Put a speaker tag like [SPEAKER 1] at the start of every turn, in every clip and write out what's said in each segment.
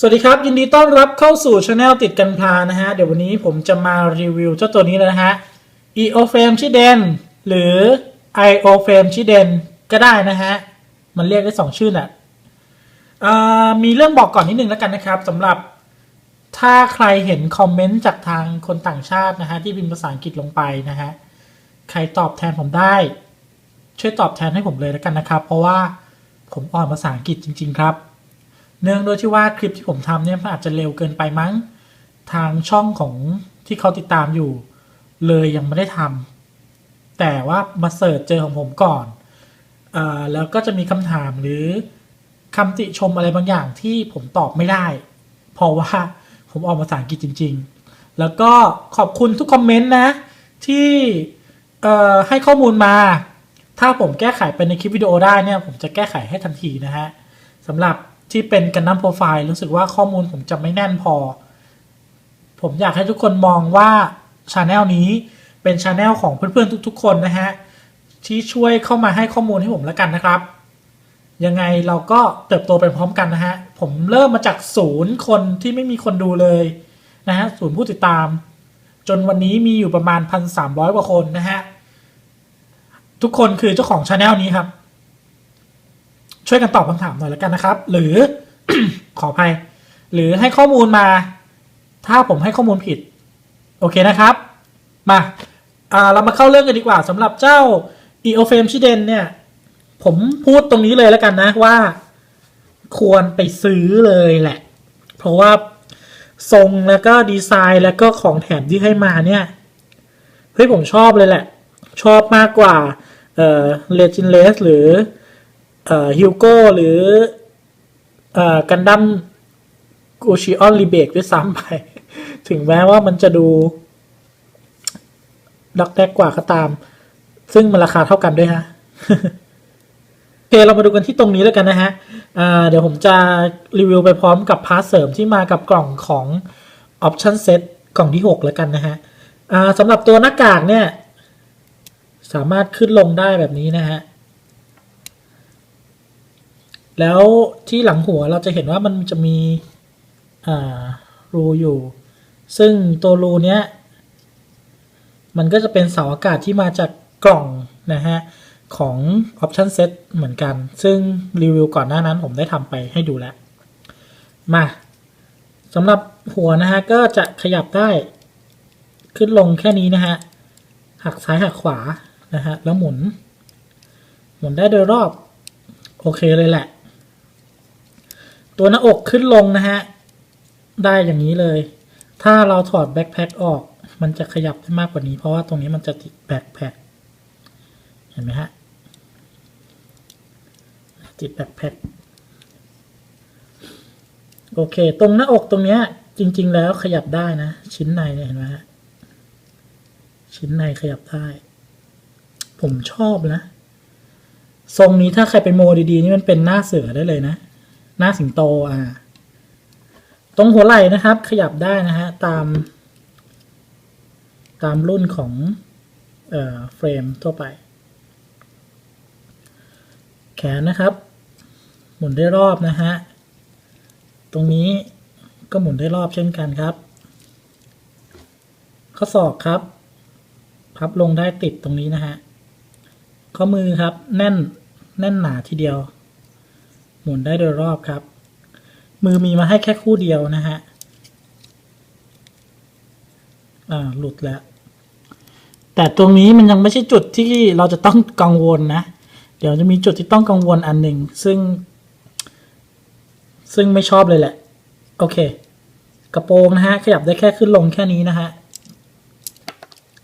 [SPEAKER 1] สวัสดีครับ ยินดีต้อนรับเข้าสู่ช anel ติดกันพานะฮะ เดี๋ยววันนี้ผมจะมารีวิวเจ้าตัวนี้เลยนะฮะ EO Frame ชิเดนหรือ IO Frame ชิเดนก็ได้นะฮะ มันเรียกได้สองชื่อน่ะอ่ามีเรื่องบอกก่อนนิดนึงแล้วกันนะครับสำหรับถ้าใครเห็นคอมเมนต์จากทางคนต่างชาตินะฮะ ที่พิมพ์ภาษาอังกฤษลงไปนะฮะ ใครตอบแทนผมได้ ช่วยตอบแทนให้ผมเลยแล้วกันนะครับ เพราะว่าผมอ่อนภาษาอังกฤษจริง ๆ ครับ เนื่องด้วยที่ว่าคลิปที่ผมทำเนี่ยมันอาจจะเร็วเกินไปมั้ง ทางช่องของที่เขาติดตามอยู่ เลยยังไม่ได้ทำแต่ว่ามาเสิร์ชเจอของผมก่อนอแล้วก็จะมีคำถามหรือคำติชมอะไรบางอย่างที่ผมตอบไม่ได้ เพราะว่าผมออกภาษาอังกฤษจริง ๆ แล้วก็ขอบคุณทุกคอมเมนต์นะ ที่ให้ข้อมูลมา ถ้าผมแก้ไขไปในคลิปวิดีโอได้เนี่ย ผมจะแก้ไขให้ทันทีนะฮะสำหรับ ที่เป็นกันน้ำโปรไฟล์รู้สึกว่าข้อมูลผมจะไม่แน่นพอ ผมอยากให้ทุกคนมองว่าชาแนลนี้เป็นชาแนลของเพื่อนๆทุกๆ คนนะฮะที่ช่วยเข้ามาให้ข้อมูลให้ผมแล้วกันนะครับ ยังไงเราก็เติบโตไปพร้อมกันนะฮะ ผมเริ่มมาจากศูนย์คนที่ไม่มีคนดูเลยนะฮะศูนย์ผู้ติดตาม จนวันนี้มีอยู่ประมาณพันสามร้อยกว่าคนนะฮะ ทุกคนคือเจ้าของชาแนลนี้ครับ ช่วยกันตอบคำถามหน่อยแล้วกันนะครับ หรือ ขออภัย หรือให้ข้อมูลมา ถ้าผมให้ข้อมูลผิด โอเคนะครับ มาอ่าเรามาเข้าเรื่องกันดีกว่าสำหรับเจ้า e o f a m e ชิเดนเนี่ย ผมพูดตรงนี้เลยแล้วกันนะว่า ควรไปซื้อเลยแหละ เพราะว่าทรงแล้วก็ดีไซน์แล้วก็ของแถมที่ให้มาเนี่ยเฮ้ยผมชอบเลยแหละ ชอบมากกว่าเอ่อเลจินเลสหรือ ฮิวโก้หรือกันดั้มกูชิออนรีเบกด้วยซ้ำไป ถึงแม้ว่ามันจะดูดักแดกกว่าก็ตาม ซึ่งมันราคาเท่ากันด้วยฮะโอเคเรามาดูกันที่ตรงนี้แล้วกันนะฮะเดี๋ยวผมจะรีวิวไปพร้อมกับพาร์ทเสริมที่มากับกล่องของ Option Set กล่องที่ 6 แล้วกันนะฮะสำหรับตัวหน้ากากเนี่ย สามารถขึ้นลงได้แบบนี้นะฮะ แล้วที่หลังหัวเราจะเห็นว่ามันจะมีอ่ารูอยู่ ซึ่งตัวรูเนี้ย มันก็จะเป็นเสาอากาศที่มาจากกล่องนะฮะ ของ Option Set เหมือนกัน ซึ่งรีวิวก่อนหน้านั้นผมได้ทำไปให้ดูแล้ว มาสำหรับหัวนะฮะ ก็จะขยับได้ขึ้นลงแค่นี้นะฮะ หักซ้ายหักขวานะฮะ แล้วหมุน หมุนได้โดยรอบ โอเคเลยแหละ ตัวหน้าอกขึ้นลงนะฮะ ได้อย่างนี้เลย ถ้าเราถอดแบ็คแพ็คออก มันจะขยับได้มากกว่านี้ เพราะว่าตรงนี้มันจะติดแบ็คแพ็คเห็นไหมฮะ ติดแบ็คแพ็คโอเค ตรงหน้าอกตรงเนี้ย จริง ๆ แล้วขยับได้นะ ชิ้นในเนี่ยเห็นไหมฮะ ชิ้นในขยับได้ ผมชอบนะ ทรงนี้ถ้าใครไปโมดีๆ นี่มันเป็นหน้าเสือได้เลยนะ หน้าสิงโตอ่าตรงหัวไหล่นะครับ ขยับได้นะฮะตาม ตามรุ่นของเอ่อเฟรมทั่วไป แขนนะครับ หมุนได้รอบนะฮะตรงนี้ก็หมุนได้รอบเช่นกันครับ ข้อศอกครับ พับลงได้ติดตรงนี้นะฮะข้อมือครับแน่นแน่นหนาทีเดียว มุนได้โดยรอบครับ มือมีมาให้แค่คู่เดียวนะฮะอ่าหลุดแล้ว แต่ตรงนี้มันยังไม่ใช่จุดที่เราจะต้องกังวลนะ เดี๋ยวจะมีจุดที่ต้องกังวลอันหนึ่งซึ่ง ซึ่งไม่ชอบเลยแหละ โอเค กระโปรงนะฮะ ขยับได้แค่ขึ้นลงแค่นี้นะฮะ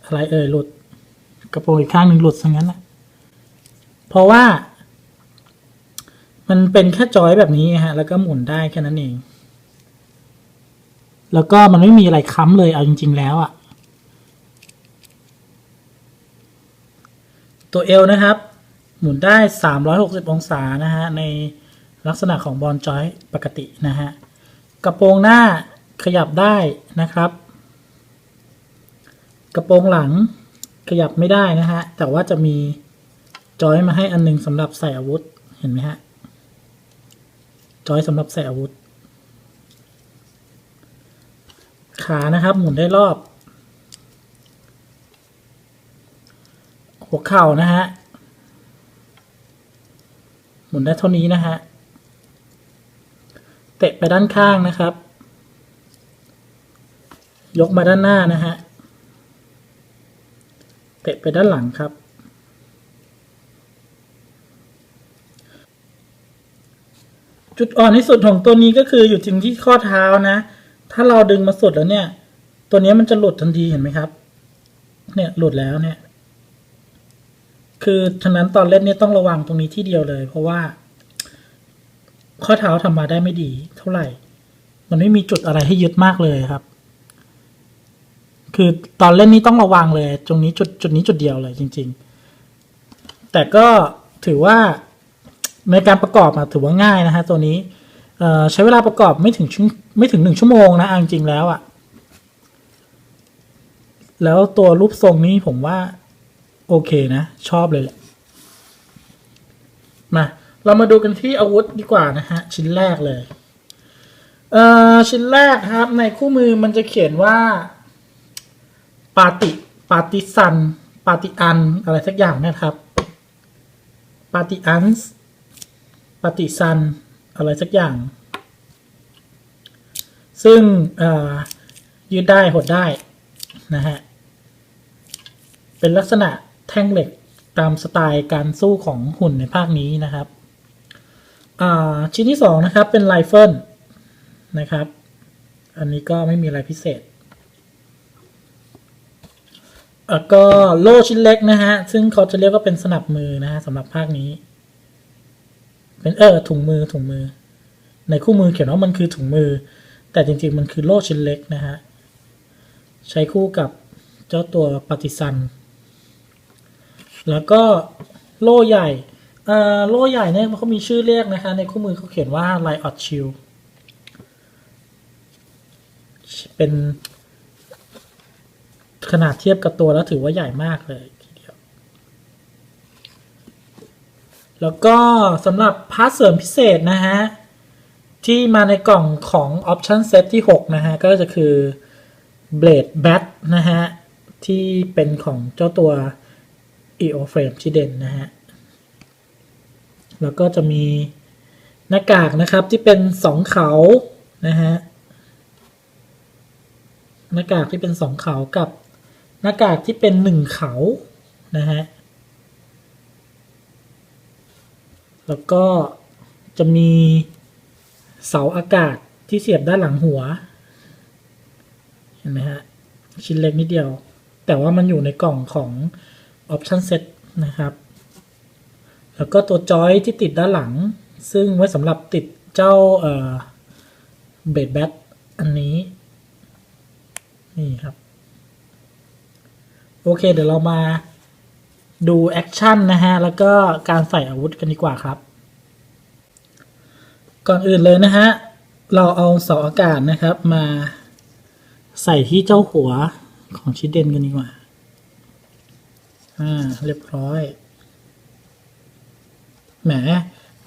[SPEAKER 1] อะไรเอ่ยหลุด กระโปรงอีกข้างหนึ่งหลุดซะงั้นนะเพราะว่า มันเป็นแค่จอยแบบนี้ฮะ แล้วก็หมุนได้แค่นั้นเอง แล้วก็มันไม่มีอะไรค้ำเลยเอาจริง ๆ แล้วอะ่ะ ตัวเอลนะครับ หมุนได้ 360 องศานะฮะ ในลักษณะของบอลจอยปกตินะฮะ กระโปรงหน้าขยับได้นะครับ กระโปรงหลังขยับไม่ได้นะฮะ แต่ว่าจะมีจอยมาให้อันหนึงสำหรับใส่อาวุธ เห็นไหมฮะ จอยสำหรับใส่อาวุธ ขานะครับหมุนได้รอบ หัวเข่านะฮะ หมุนได้เท่านี้นะฮะ เตะไปด้านข้างนะครับ ยกมาด้านหน้านะฮะ เตะไปด้านหลังครับ จุดอ่อนที่สุดของตัวนี้ก็คืออยู่ที่ที่ข้อเท้านะ ถ้าเราดึงมาสุดแล้วเนี่ย ตัวนี้มันจะหลุดทันทีเห็นไหมครับ เนี่ยหลุดแล้วเนี่ย คือฉะนั้นตอนเล่นเนี่ยต้องระวังตรงนี้ที่เดียวเลย เพราะว่า ข้อเท้าทำมาได้ไม่ดี เท่าไหร่ มันไม่มีจุดอะไรให้ยึดมากเลยครับ คือตอนเล่นนี้ต้องระวังเลย ตรงนี้จุดจุดนี้จุดเดียวเลยจริง ๆ แต่ก็ถือว่า ในการประกอบอะถือว่าง่ายนะฮะตัวนี้ใช้เวลาประกอบไม่ถึงชั่ไม่ถึงหนึ่งชั่วโมงนะจริงๆแล้วอะแล้วตัวรูปทรงนี้ผมว่า โอเคนะ ชอบเลยแหละ มา เรามาดูกันที่อาวุธดีกว่านะฮะ ชิ้นแรกเลยเอ่อชิ้นแรกครับ ในคู่มือมันจะเขียนว่าปาติปาติซันปาติอัน อะไรสักอย่างนะครับปาติอันส์ ปาติซันอะไรสักอย่าง ซึ่งยืดได้หดได้นะฮะ เป็นลักษณะแท่งเหล็กตามสไตล์การสู้ของหุ่นในภาคนี้นะครับอ่าชิ้นที่สองนะครับเป็นไรเฟิลนะครับ อันนี้ก็ไม่มีอะไรพิเศษแล้วก็โล่ชิ้นเล็กนะฮะ ซึ่งเขาจะเรียกว่าเป็นสนับมือนะฮะสำหรับภาคนี้ เป็นเออถุงมือถุงมือ ในคู่มือเขียนว่ามันคือถุงมือ แต่จริงๆมันคือโล่ชิ้นเล็กนะฮะ ใช้คู่กับเจ้าตัวปฏิซัน แล้วก็โล่ใหญ่โล่ใหญ่เนี่ยเขามีชื่อเรียกนะคะ ในคู่มือเขาเขียนว่าไลออดชิลเป็นขนาดเทียบกับตัวแล้วถือว่าใหญ่มากเลยทีเดียว แล้วก็สำหรับพาร์ทเสริมพิเศษนะฮะ ที่มาในกล่องของ Option Set ที่ 6 นะฮะ ก็จะคือ Blade Bat นะฮะ ที่เป็นของเจ้าตัว EO Frame ชิเด่นนะฮะ แล้วก็จะมีหน้ากากนะครับที่เป็นสองเขานะฮะ หน้ากากที่เป็นสองเขากับหน้ากากที่เป็นหนึ่งเขานะฮะ แล้วก็จะมีเสาอากาศที่เสียบด้านหลังหัว เห็นไหมฮะ ชิ้นเล็กนิดเดียว แต่ว่ามันอยู่ในกล่องของ Option Set นะครับ แล้วก็ตัวจอยที่ติดด้านหลัง ซึ่งไว้สำหรับติดเจ้าเอ่อเบดแบทอันนี้ นี่ครับ โอเค เดี๋ยวเรามา ดูแอคชั่นนะฮะ แล้วก็การใส่อาวุธกันดีกว่าครับ ก่อนอื่นเลยนะฮะ เราเอาเสาอากาศนะครับมาใส่ที่เจ้าหัวของชิดเดนกันดีกว่า อ่า เรียบร้อย แหม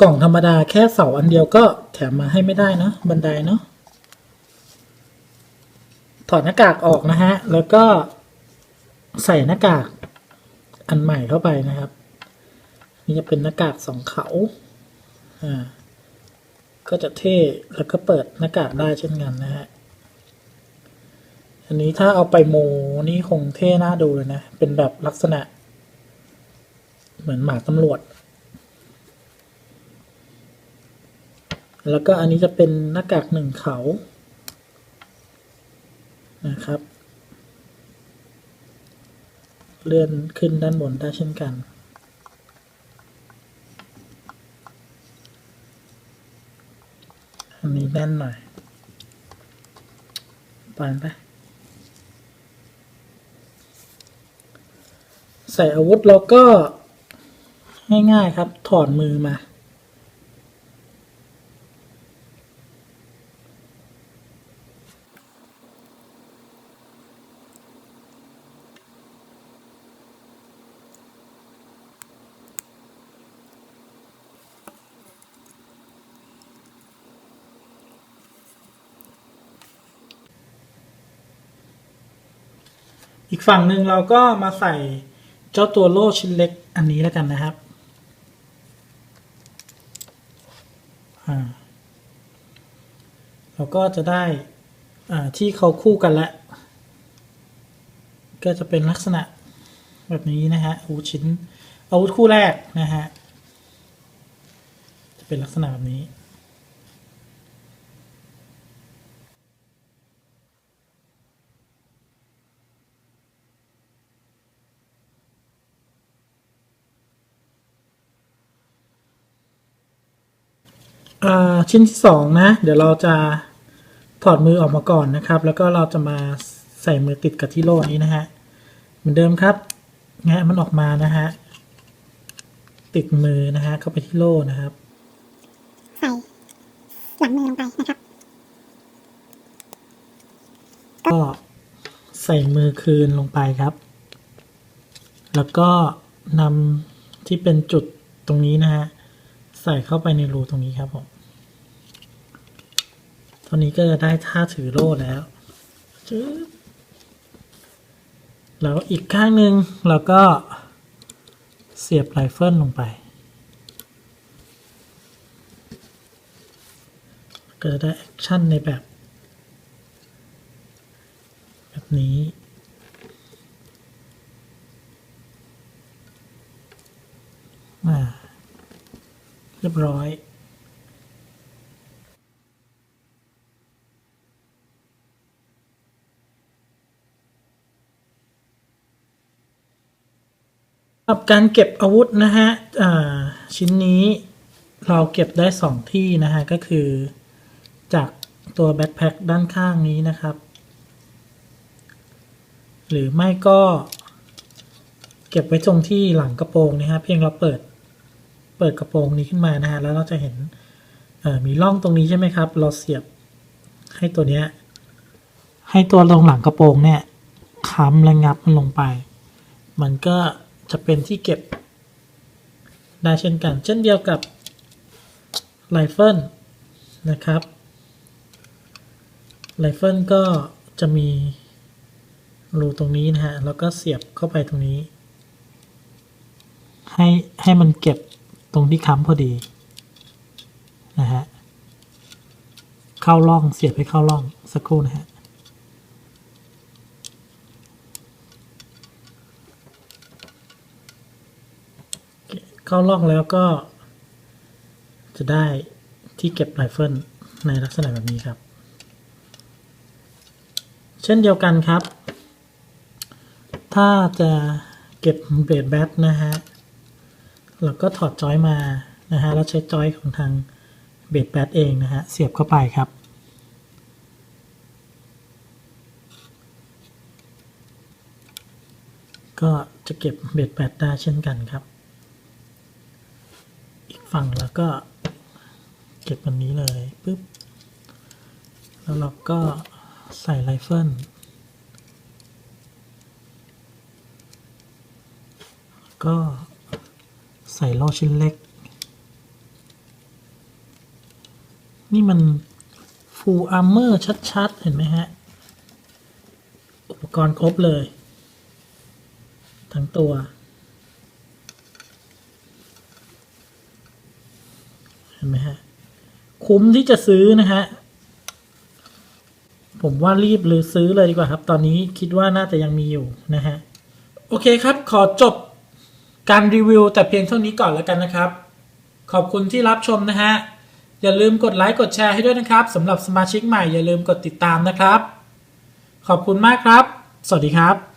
[SPEAKER 1] กล่องธรรมดาแค่เสาอันเดียวก็แถมมาให้ไม่ได้เนะบันไดเนาะ ถอดหน้ากากออกนะฮะ แล้วก็ใส่หน้ากาก อันใหม่เข้าไปนะครับ นี่จะเป็นหน้ากากสองเขาอ่าก็จะเท่แล้วก็เปิดหน้ากากได้เช่นกันนะฮะอันนี้ถ้าเอาไปโมนี่คงเท่น่าดูเลยนะ เป็นแบบลักษณะ เหมือนหมาตำรวจ แล้วก็อันนี้จะเป็นหน้ากากหนึ่งเขานะครับ เลื่อนขึ้นด้านบนได้เช่นกัน อันนี้แน่นหน่อยปล่อยมันไปใส่อาวุธเราก็ง่ายๆครับ ถอดมือมา อีกฝั่งหนึ่งเราก็มาใส่เจ้าตัวโล่ชิ้นเล็กอันนี้แล้วกันนะครับอ่าเราก็จะได้อ่าที่เขาคู่กันแล้ว ก็จะเป็นลักษณะแบบนี้นะฮะอาวุธชิ้นอาวุธคู่แรกนะฮะ จะเป็นลักษณะแบบนี้ ชิ้นที่สองนะ เดี๋ยวเราจะถอดมือออกมาก่อนนะครับ แล้วก็เราจะมาใส่มือติดกับที่โล่นี้นะฮะ เหมือนเดิมครับ แงะมันออกมานะฮะ ติดมือนะฮะ เข้าไปที่โล่นะครับ
[SPEAKER 2] ใส่หลังมือลงไปนะครับ
[SPEAKER 1] ก็ใส่มือคืนลงไปครับ แล้วก็นำที่เป็นจุดตรงนี้นะฮะใส่เข้าไปในรูตรงนี้ครับผมตอนนี้ก็จะได้ท่าถือโล่แล้วจึ๊บแล้วอีกข้างหนึ่งเราก็เสียบไรเฟิลลงไป ก็จะได้แอคชั่นในแบบ แบบนี้ อ่า รียบร้อยสำหรับการเก็บอาวุธนะฮะชิ้นนี้เราเก็บได้สองที่นะฮะ ก็คือจากตัวแบ็คแพ็คด้านข้างนี้นะครับ หรือไม่ก็เก็บไว้ตรงที่หลังกระโปรงนะฮะ เพียงเราเปิด เปิดกระโปรงนี้ขึ้นมานะฮะแล้วเราจะเห็นมีร่องตรงนี้ใช่ไหมครับ เราเสียบให้ตัวเนี้ยให้ตัวตรงหลังกระโปรงเนี่ยค้ำและงับมันลงไป มันก็จะเป็นที่เก็บได้เช่นกัน เช่นเดียวกับไรเฟิลนะครับไรเฟิลก็จะมีรูตรงนี้นะฮะแล้วก็เสียบเข้าไปตรงนี้ ให้ให้มันเก็บ ตรงที่ค้ำพอดีนะฮะเข้าร่องเสียบให้เข้าร่องสักครู่นะฮะเข้าล่องแล้วก็ จะได้ที่เก็บไรเฟิลในลักษณะแบบนี้ครับ เช่นเดียวกันครับ ถ้าจะเก็บเบรดแบตนะฮะ เราก็ถอดจอยมานะฮะแล้วใช้จอยของทางเบรดแบตเองนะฮะเสียบเข้าไปครับ ก็จะเก็บเบรดแบตได้เช่นกันครับ อีกฝั่งแล้วก็เก็บแบบนี้เลยปุ๊บแล้วเราก็ใส่ไรเฟิลก็ ใส่โล่ชิ้นเล็ก นี่มัน full armor ชัด ๆ เห็นไหมฮะ อุปกรณ์ครบเลย ทั้งตัว เห็นไหมฮะ คุ้มที่จะซื้อนะฮะ ผมว่ารีบหรือซื้อเลยดีกว่าครับ ตอนนี้คิดว่าน่าจะยังมีอยู่นะฮะ โอเคครับ ขอจบ การรีวิวแต่เพียงเท่านี้ก่อนแล้วกันนะครับ ขอบคุณที่รับชมนะฮะ อย่าลืมกดไลค์กดแชร์ให้ด้วยนะครับสำหรับสมาชิกใหม่อย่าลืมกดติดตามนะครับ ขอบคุณมากครับ สวัสดีครับ